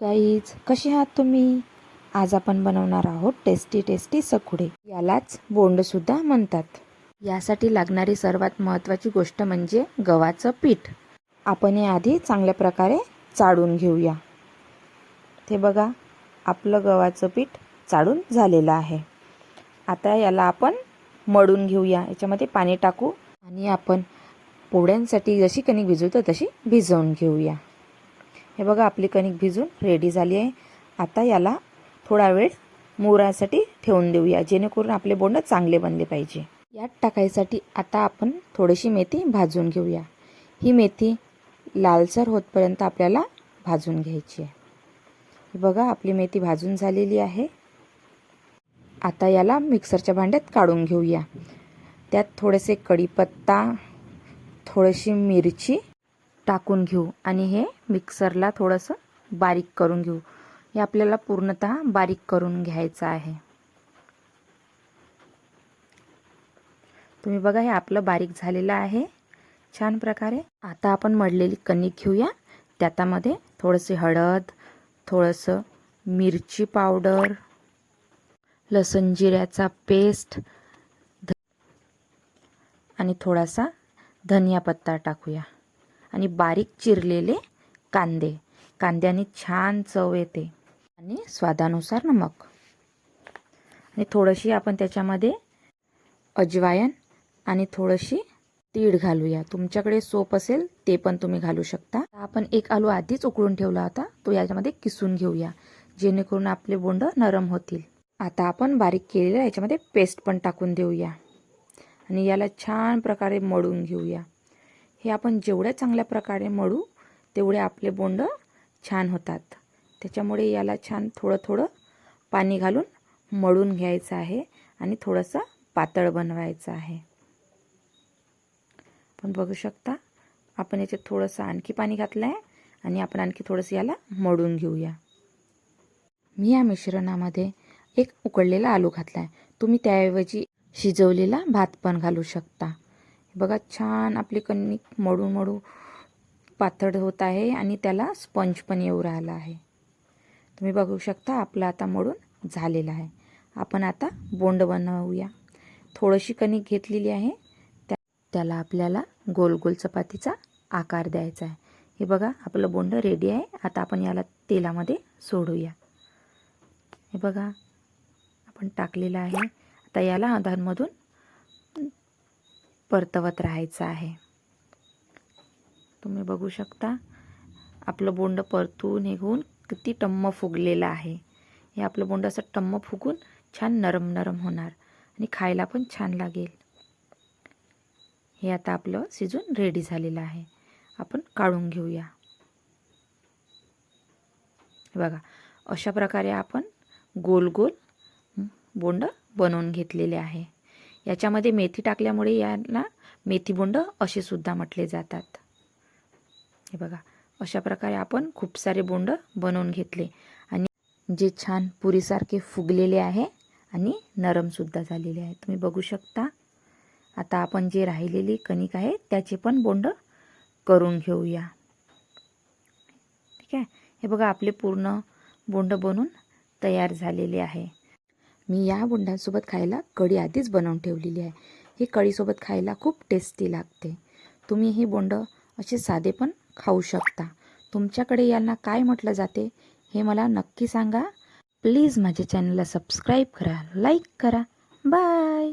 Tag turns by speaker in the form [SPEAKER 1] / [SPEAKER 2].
[SPEAKER 1] Guys कसे आहात तुम्ही? आज आपण बनवणार आहोत टेस्टी टेस्टी सखुडे यालाच बोंडसुद्धा म्हणतात. यासाठी लागणारी सर्वात महत्त्वाची गोष्ट म्हणजे गव्हाचं पीठ. आपण हे आधी चांगल्या प्रकारे चाळून घेऊया. ते बघा आपलं गव्हाचं पीठ चाळून झालेलं आहे. आता याला आपण मळून घेऊया. याच्यामध्ये पाणी टाकू आणि आपण पोळ्यांसाठी जशी कणिक भिजवतो तशी भिजवून घेऊया. हे बघा आपली कणिक भिजून रेडी झाली आहे. आता याला थोडा वेळ मोरासाठी ठेवून देऊया जेणेकरून आपले बोंड चांगले बनले पाहिजे. यात टाकायसाठी आता आपण थोडीशी मेथी भाजून घेऊया. ही मेथी लालसर होतपर्यंत आपल्याला भाजून घ्यायची आहे. हे बघा आपली मेथी भाजून झालेली आहे. आता याला मिक्सरच्या भांड्यात काढून घेऊया. त्यात थोडेसे कढीपत्ता थोडीशी मिरची टाकून घेऊ आणि हे मिक्सरला थोडंसं बारीक करून घेऊ. हे आपल्याला पूर्णतः बारीक करून घ्यायचं आहे. तुम्ही बघा हे आपलं बारीक झालेलं आहे. छान प्रकारे आता आपण मळलेली कणिक घेऊया. त्यातामध्ये थोडंसे हळद थोडंसं मिरची पावडर लसण जिऱ्याचा पेस्ट आणि थोडासा धनिया पत्ता टाकूया. आणि बारीक चिरलेले कांदे. कांद्याने छान चव येते. आणि स्वादानुसार नमक. आणि थोडीशी आपण त्याच्यामध्ये अजवायन आणि थोडीशी तीळ घालूया. तुमच्याकडे सोप असेल ते पण तुम्ही घालू शकता. आपण एक आलू आधीच उकळून ठेवला होता. तो याच्यामध्ये किसून घेऊया जेणेकरून आपले बोंड नरम होतील. आता आपण बारीक केलेल्या याच्यामध्ये पेस्ट पण टाकून देऊया. आणि याला छान प्रकारे मळून घेऊया. हे आपण जेवढ्या चांगल्या प्रकारे मळू तेवढे आपले बोंड छान होतात. त्याच्यामुळे याला छान थोडं थोडं पाणी घालून मळून घ्यायचं आहे आणि थोडंसं पातळ बनवायचं आहे. पण बघू शकता आपण याच्यात थोडंसं आणखी पाणी घातलं आहे आणि आपण आणखी थोडंसं याला मळून घेऊया. मी या मिश्रणामध्ये एक उकडलेला आलू घातला आहे तुम्ही त्याऐवजी शिजवलेला भात पण घालू शकता. बघा छान आपली कणिक मळू मळू पातळ होत आहे आणि त्याला स्पंज पण येऊ राहिला आहे. तुम्ही बघू शकता आपलं आता मळून झालेलं आहे. आपण आता बोंड बनवूया. थोडीशी कणिक घेतलेली आहे. त्या त्याला आपल्याला गोल गोल चपातीचा आकार द्यायचा आहे. हे बघा आपलं बोंड रेडी आहे. आता आपण याला तेलामध्ये सोडूया. हे बघा आपण टाकलेलं आहे. आता याला अधांमधून परतवत राहायचं आहे. तुम्ही बघू शकता आपलं बोंड परतून निघून किती टम्म फुगलेलं आहे. हे आपलं बोंड असं टम्म फुगून छान नरम नरम होणार आणि खायला पण छान लागेल. हे आता आपलं शिजून रेडी झालेलं आहे. आपण काढून घेऊया. बघा अशा प्रकारे आपण गोल गोल बोंड बनवून घेतलेले आहे. याच्यामध्ये मेथी टाकल्यामुळे याला मेथी बोंड असे सुद्धा म्हटले जातात. हे बघा अशा प्रकारे आपण खूप सारे बोंड बनवून घेतले. आणि जे छान पुरीसारखे फुगलेले आहे आणि नरमसुद्धा झालेले आहे. तुम्ही बघू शकता. आता आपण जे राहिलेली कणिक आहे त्याचे पण बोंड करून घेऊया. ठीक आहे? हे बघा आपले पूर्ण बोंड बनून तयार झालेले आहे. मी या बोंडांसोबत खायला कढी आधीच बनवून ठेवलेली आहे. ही कढीसोबत खायला खूप टेस्टी लागते. तुम्ही हे बोंड असे साधे पण खाऊ शकता. तुमच्याकडे यांना काय म्हटलं जाते हे मला नक्की सांगा. प्लीज माझ्या चॅनलला सबस्क्राईब करा लाईक करा. बाय!